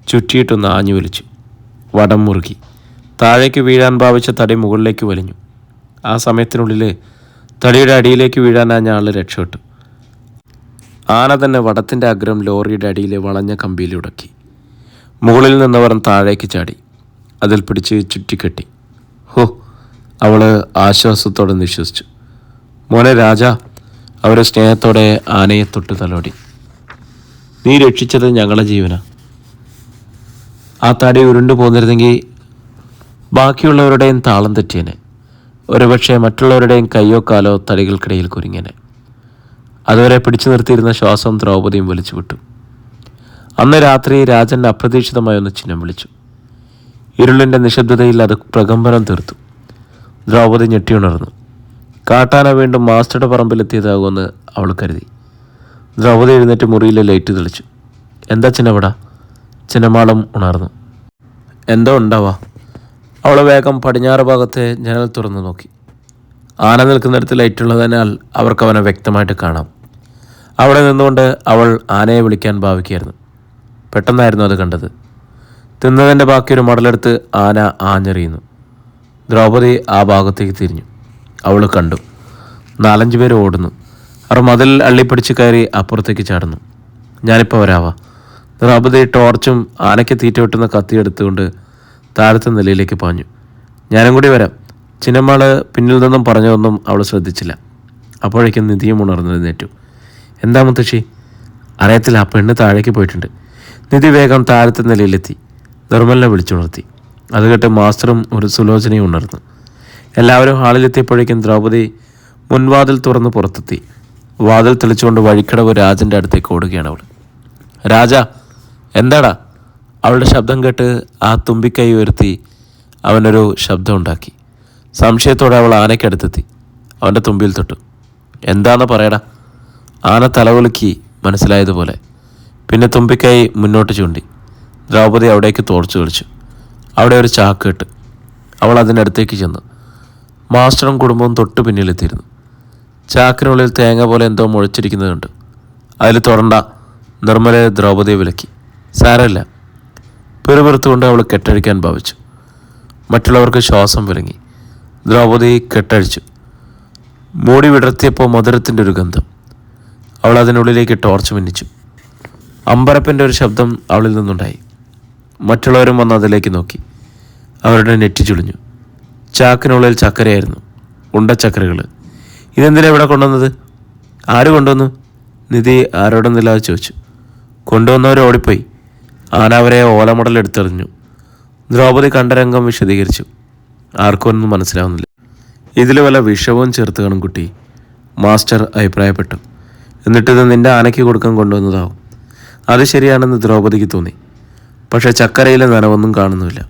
ചുറ്റിയിട്ടൊന്ന് ആഞ്ഞു വലിച്ചു. വടം മുറുകി. താഴേക്ക് വീഴാൻ ഭാവിച്ച തടി മുകളിലേക്ക് വലിഞ്ഞു. ആ സമയത്തിനുള്ളിൽ തടിയുടെ അടിയിലേക്ക് വീഴാനാഞ്ഞ ആൾ രക്ഷപ്പെട്ടു ആന തന്നെ വടത്തിന്റെ അഗ്രം ലോറിയുടെ അടിയിലെ വളഞ്ഞ കമ്പിയിൽ ഉടക്കി. മുകളിൽ നിന്നവർ താഴേക്ക് ചാടി. അതിൽ പിടിച്ച് ചുറ്റിക്കെട്ടി. ഹോ അവൾ ആശ്വാസത്തോടെ നിശ്വസിച്ചു. മോനെ രാജ അവരെ സ്നേഹത്തോടെ ആനയെ തൊട്ട് തലോടി. നീ രക്ഷിച്ചത് ഞങ്ങളുടെ ജീവന. ആ താടി ഉരുണ്ടു പോന്നിരുന്നെങ്കിൽ ബാക്കിയുള്ളവരുടെയും താളം തെറ്റിയനെ. ഒരുപക്ഷെ മറ്റുള്ളവരുടെയും കയ്യോ കാലോ തടികൾക്കിടയിൽ കുരുങ്ങിയനെ. അതുവരെ പിടിച്ചു നിർത്തിയിരുന്ന ശ്വാസം ദ്രൗപദിയും വലിച്ചു വിട്ടു. അന്ന് രാത്രി രാജൻ അപ്രതീക്ഷിതമായി ഒന്ന് ചിഹ്നം വിളിച്ചു. ഇരുളിന്റെ നിശബ്ദതയിൽ അത് പ്രകമ്പനം തീർത്തു. ദ്രൗപദി ഞെട്ടിയുണർന്നു കാട്ടാന വീണ്ടും മാസ്റ്ററുടെ പറമ്പിലെത്തിയതാകുമെന്ന് അവൾ കരുതി. ദ്രൗപദി എഴുന്നേറ്റ് മുറിയിലെ ലൈറ്റ് തെളിച്ചു. എന്താ ചിന്നവിടാ? ചിന്നമാളം ഉണർന്നു. എന്തോ ഉണ്ടാവാ? അവൾ വേഗം പടിഞ്ഞാറ് ഭാഗത്തെ ജനൽ തുറന്നു നോക്കി. ആന നിൽക്കുന്നിടത്ത് ലൈറ്റുള്ളതിനാൽ അവർക്ക് അവനെ വ്യക്തമായിട്ട് കാണാം. അവിടെ നിന്നുകൊണ്ട് അവൾ ആനയെ വിളിക്കാൻ ഭാവിക്കുകയായിരുന്നു. പെട്ടെന്നായിരുന്നു അത് കണ്ടത്. തിന്നതിന്റെ ബാക്കി ഒരു മടലെടുത്ത് ആന ആഞ്ഞെറിയുന്നു. ദ്രൗപദി ആ ഭാഗത്തേക്ക് തിരിഞ്ഞു. അവൾ കണ്ടു. നാലഞ്ച് പേര് ഓടുന്നു. അവർ മതിൽ അള്ളിപ്പിടിച്ച് കയറി അപ്പുറത്തേക്ക് ചാടുന്നു. ഞാനിപ്പോൾ വരാവാ. ദ്രൗപദി ടോർച്ചും ആനയ്ക്ക് തീറ്റ വെട്ടുന്ന കത്തിയെടുത്തുകൊണ്ട് താഴത്തെ നിലയിലേക്ക് പാഞ്ഞു. ഞാനും കൂടി വരാം. ചിന്നമ്മാൾ പിന്നിൽ നിന്നും പറഞ്ഞതൊന്നും അവൾ ശ്രദ്ധിച്ചില്ല. അപ്പോഴേക്കും നിധിയും ഉണർന്നെഴുന്നേറ്റു എന്താ മുത്തശ്ശി? അറിയത്തില്ല ആ പെണ്ണ് താഴേക്ക് പോയിട്ടുണ്ട്. നിധി വേഗം താഴത്തെ നിലയിലെത്തി. നിർമ്മലിനെ വിളിച്ചുണർത്തി. അത് കേട്ട് മാസ്റ്ററും ഒരു സുലോചനയും ഉണർന്നു. എല്ലാവരും ഹാളിലെത്തിയപ്പോഴേക്കും ദ്രൗപദി മുൻവാതിൽ തുറന്ന് പുറത്തെത്തി. വാതിൽ തെളിച്ചുകൊണ്ട് വഴിക്കടവ് രാജന്റെ അടുത്തേക്ക് ഓടുകയാണ് അവൾ രാജ എന്താടാ? അവളുടെ ശബ്ദം കേട്ട് ആ തുമ്പിക്കൈ ഉയർത്തി അവനൊരു ശബ്ദം ഉണ്ടാക്കി. സംശയത്തോടെ അവൾ ആനയ്ക്കടുത്തെത്തി അവന്റെ തുമ്പിൽ തൊട്ടു. എന്താന്ന് പറയടാ? ആന തലകുലുക്കി മനസ്സിലായതുപോലെ. പിന്നെ തുമ്പിക്കൈ മുന്നോട്ട് ചൂണ്ടി. ദ്രൗപദി അവിടേക്ക് തോർച്ചു കളിച്ചു അവിടെ ഒരു ചാക്ക് ഇട്ട്. അവൾ അതിനടുത്തേക്ക് ചെന്നു. മാസ്റ്ററും കുടുംബവും തൊട്ടു പിന്നിലെത്തിയിരുന്നു. ചാക്കിനുള്ളിൽ തേങ്ങ പോലെ എന്തോ മുഴച്ചിരിക്കുന്നതുണ്ട് അതിൽ തുറണ്ട നിർമ്മല ദ്രൗപദിയെ വിലക്കി. സാരമില്ല. പെറുപെറുത്തുകൊണ്ട് അവൾ കെട്ടഴിക്കാൻ ഭാവിച്ചു. മറ്റുള്ളവർക്ക് ശ്വാസം വിലങ്ങി. ദ്രൗപദി കെട്ടഴിച്ചു. മൂടി വിടർത്തിയപ്പോൾ മധുരത്തിന്റെ ഒരു ഗന്ധം അവൾ അതിനുള്ളിലേക്ക് ടോർച്ച് മിന്നിച്ചു. അമ്പരപ്പിന്റെ ഒരു ശബ്ദം അവളിൽ നിന്നുണ്ടായി. മറ്റുള്ളവരും വന്ന് അതിലേക്ക് നോക്കി. അവരുടെ നെറ്റി ചുളിഞ്ഞു. ചാക്കിനുള്ളിൽ ചക്കരയായിരുന്നു. ഉണ്ട ചക്കരകൾ ഇതെന്തിനാ ഇവിടെ കൊണ്ടുവന്നത്? ആര് കൊണ്ടുവന്നു? നിധി ആരോടൊന്നില്ലാതെ ചോദിച്ചു. കൊണ്ടുവന്നവർ ഓടിപ്പോയി. ആന അവരെ ഓലമുടൽ ദ്രൗപദി കണ്ടരംഗം വിശദീകരിച്ചു. ആർക്കും ഒന്നും മനസ്സിലാവുന്നില്ല. ഇതിൽ വല്ല വിഷവും ചേർത്ത് കാണും കുട്ടി. മാസ്റ്റർ അഭിപ്രായപ്പെട്ടു. എന്നിട്ടിത് നിന്റെ ആനയ്ക്ക് കൊടുക്കാൻ കൊണ്ടുവന്നതാവും. അത് ശരിയാണെന്ന് ദ്രൗപദിക്ക് തോന്നി. പക്ഷേ ചക്കരയിലെ നനവൊന്നും കാണുന്നുമില്ല.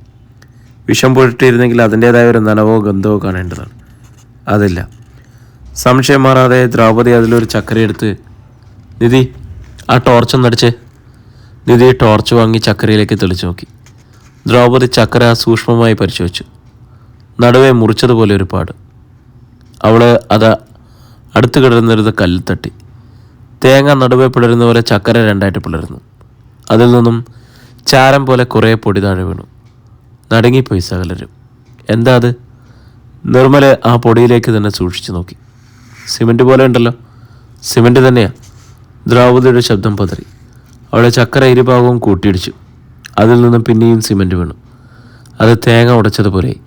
വിഷം പുരട്ടിയിരുന്നെങ്കിൽ അതിന്റേതായ ഒരു നനവോ ഗന്ധവോ കാണേണ്ടതാണ്. അതില്ല. സംശയം മാറാതെ ദ്രൗപദി അതിലൊരു ചക്കരയെടുത്ത് നിധി ആ ടോർച്ച് ഒന്നടിച്ച്. നിധി ടോർച്ച് വാങ്ങി ചക്കരയിലേക്ക് തെളിച്ചു നോക്കി. ദ്രൗപദി ചക്കര സൂക്ഷ്മമായി പരിശോധിച്ചു. നടുവെ മുറിച്ചതുപോലെ ഒരു പാട്. അവൾ അത് അടുത്ത് കിടന്നിരുന്ന കല്ലിൽ തട്ടി. തേങ്ങ നടുവെ പിളരുന്ന പോലെ ചക്കര രണ്ടായിട്ട് പിളരുന്നു. അതിൽ നിന്നും ചാരം പോലെ കുറേ പൊടി താഴെ വീണു. നടുങ്ങിപ്പോയി സകലരും. എന്താ അത്? നിർമ്മല ആ പൊടിയിലേക്ക് തന്നെ സൂക്ഷിച്ചു നോക്കി. സിമന്റ് പോലെ ഉണ്ടല്ലോ. സിമന്റ് തന്നെയാ. ദ്രൗപതിയുടെ ശബ്ദം പതറി. അവളെ ചക്കര ഇരുഭാഗവും കൂട്ടിയിടിച്ചു. അതിൽ നിന്നും പിന്നെയും സിമന്റ് വീണു. അത് തേങ്ങ ഉടച്ചതുപോലെയായി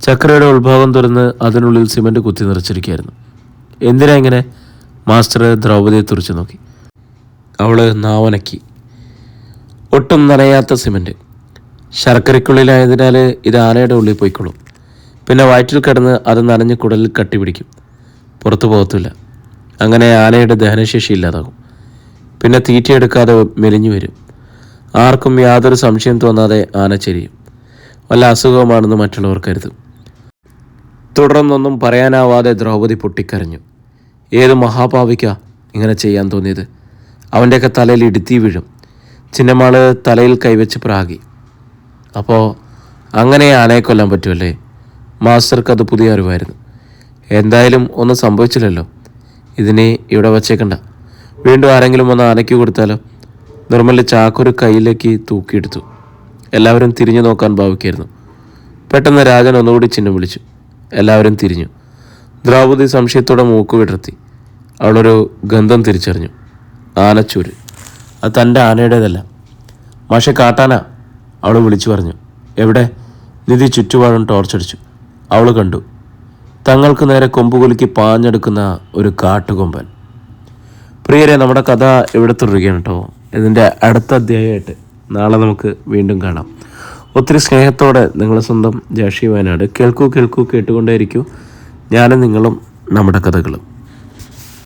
ചക്കരയുടെ ഉത്ഭാവം തുറന്ന് അതിനുള്ളിൽ സിമന്റ് കുത്തി നിറച്ചിരിക്കുകയായിരുന്നു. എന്തിനാ ഇങ്ങനെ? മാസ്റ്റർ ദ്രൗപദിയെ തുറച്ചു നോക്കി. അവൾ നാവനക്കി. ഒട്ടും നനയാത്ത സിമന്റ് ശർക്കരയ്ക്കുള്ളിലായതിനാൽ ഇത് ആനയുടെ ഉള്ളിൽ പോയിക്കൊള്ളും. പിന്നെ വയറ്റിൽ കിടന്ന് അത് നനഞ്ഞ് കുടലിൽ കട്ടിപിടിക്കും പുറത്തു പോകത്തില്ല അങ്ങനെ ആനയുടെ ദഹനശേഷി ഇല്ലാതാകും. പിന്നെ തീറ്റയെടുക്കാതെ മെലിഞ്ഞു വരും. ആർക്കും യാതൊരു സംശയം തോന്നാതെ ആന ചെരിയും. വല്ല അസുഖമാണെന്ന് മറ്റുള്ളവർ കരുതും. തുടർന്നൊന്നും പറയാനാവാതെ ദ്രൗപദി പൊട്ടിക്കരഞ്ഞു. ഏത് മഹാഭാവിക്ക ഇങ്ങനെ ചെയ്യാൻ തോന്നിയത്? അവന്റെയൊക്കെ തലയിൽ ഇടുത്തി വീഴും. ചിന്നമാൾ തലയിൽ കൈവച്ച് പ്രാകി. അപ്പോൾ അങ്ങനെ ആനയെ കൊല്ലാൻ പറ്റുമല്ലേ മാസ്റ്റർക്ക് അത് പുതിയ അറിവായിരുന്നു. എന്തായാലും ഒന്നും സംഭവിച്ചില്ലല്ലോ. ഇതിനെ ഇവിടെ വച്ചേക്കണ്ട. വീണ്ടും ആരെങ്കിലും ഒന്ന് ആനയ്ക്ക് കൊടുത്താലോ? നിർമ്മല ചാക്കൊരു കയ്യിലേക്ക് തൂക്കിയെടുത്തു. എല്ലാവരും തിരിഞ്ഞു നോക്കാൻ ഭാവിക്കായിരുന്നു. പെട്ടെന്ന് രാജൻ ഒന്നുകൂടി ചിഹ്നം വിളിച്ചു. എല്ലാവരും തിരിഞ്ഞു. ദ്രൗപദി സംശയത്തോടെ മൂക്ക് വിടർത്തി. അവളൊരു ഗന്ധം തിരിച്ചറിഞ്ഞു. ആനച്ചൂര്. അത് തന്റെ ആനയുടേതല്ല. മാഷെ കാട്ടാന? അവൾ വിളിച്ചു പറഞ്ഞു. എവിടെ? നിധി ചുറ്റുപാടും ടോർച്ചടിച്ചു. അവൾ കണ്ടു. തങ്ങൾക്ക് നേരെ കൊമ്പുകുലുക്കി പാഞ്ഞെടുക്കുന്ന ഒരു കാട്ടുകൊമ്പൻ. പ്രിയരെ നമ്മുടെ കഥ ഇവിടെ തുടരുകയാണ് കേട്ടോ. ഇതിന്റെ അടുത്ത അധ്യായമായിട്ട് നാളെ നമുക്ക് വീണ്ടും കാണാം. ഒത്തിരി സ്നേഹത്തോടെ നിങ്ങളെ സ്വന്തം ജാഷി വയനാട് കേൾക്കൂ കേൾക്കൂ കേട്ടുകൊണ്ടേയിരിക്കൂ. ഞാനും നിങ്ങളും നമ്മുടെ കഥകളും.